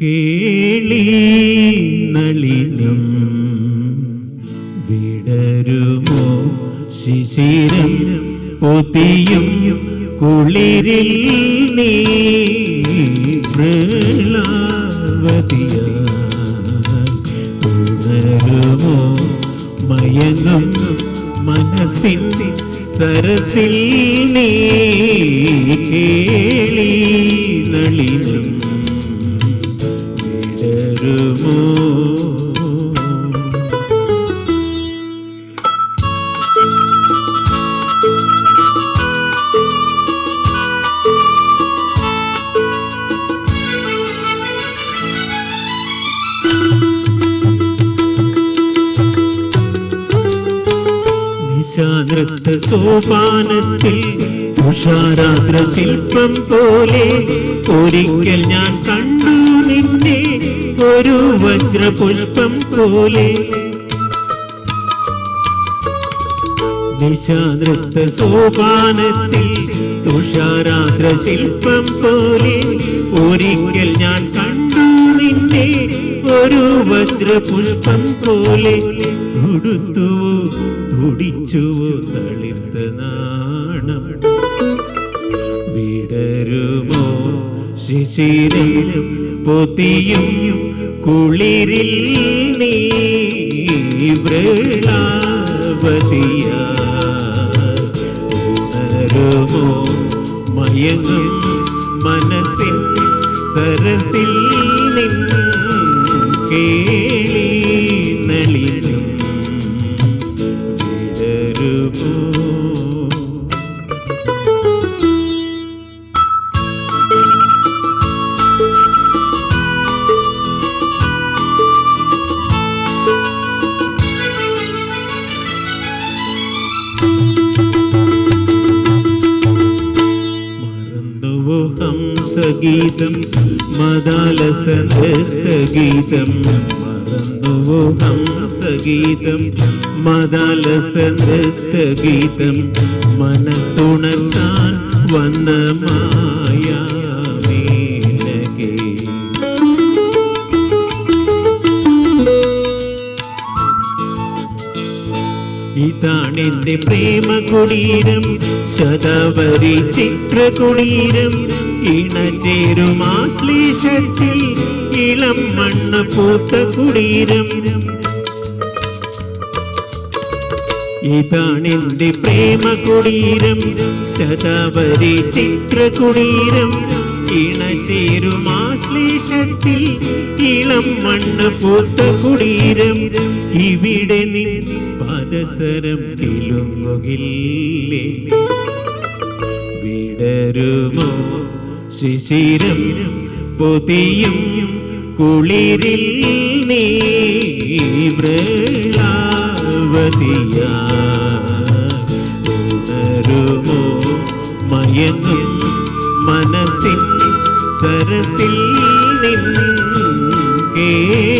കേളി നളിനം വിടരുമോ? ശിശിരം പൊതിയും കുളിരിൽ നീ ഉണരുമോ മയങ്ങും മനസ്സിൻ സരസിൽ നീ നിശാനൃത്ത സോപാനത്തിൽ തുഷാരാദ്ര ശില്പം പോലെ ഒരിക്കൽ ഞാൻ കണ്ടു നിന്നെ ഒരു വജ്രപുഷ്പം പോലെ. നിശാനൃത്ത സോപാനത്തിൽ തുഷാരാദ്ര ശില്പം പോലെ ഒരിക്കൽ ഞാൻ നിന്നെ ഒരു വജ്രപുഷ്പം പോലെ തൊടുത്തുവോ തുടിച്ചുവോ തളിർത്ത നാണം. വിടരുമോ? ശിശിരം പൊതിയും കുളിരിൽ നീ വൃളാവതിയ ഉണരുമോ? മയങ്ങും മനസ്സിൽ സരസിൽ ഹംസഗീതം മദാലസ നൃത്തഗീതം മറന്നുവോ ഹംസഗീതം മദാലസ നൃത്തഗീതം മനസ്സുണർത്താൻ വന്ന മായാമേനകേ ഇതാണെന്റെ പ്രേമ കുടീരം ശതവരി ചിത്രകുടീരം. ഇണചേരും ആശ്ലേഷത്തിൽ ഇളം മണ്ണ് പൂത്ത കുടീരം. ഇതാണെന്റെ പ്രേമ കുടീരം ശതവരി ചിത്രകുടീരം. ഇണചേരും ആശ്ലേഷത്തിൽ ഇളം മണ്ണ് പൂത്ത കുടീരം. ഇവിടെ പാദസരം കിലുങ്ങുകില്ലേ? വിടരുമോ ശിശിരം? പൊതിയും കുളിരിൽ നീ വൃളാവതിയ ഉണരുമോ മയങ്ങും മനസ്സിൻ സരസിൽ നിൻ കേളി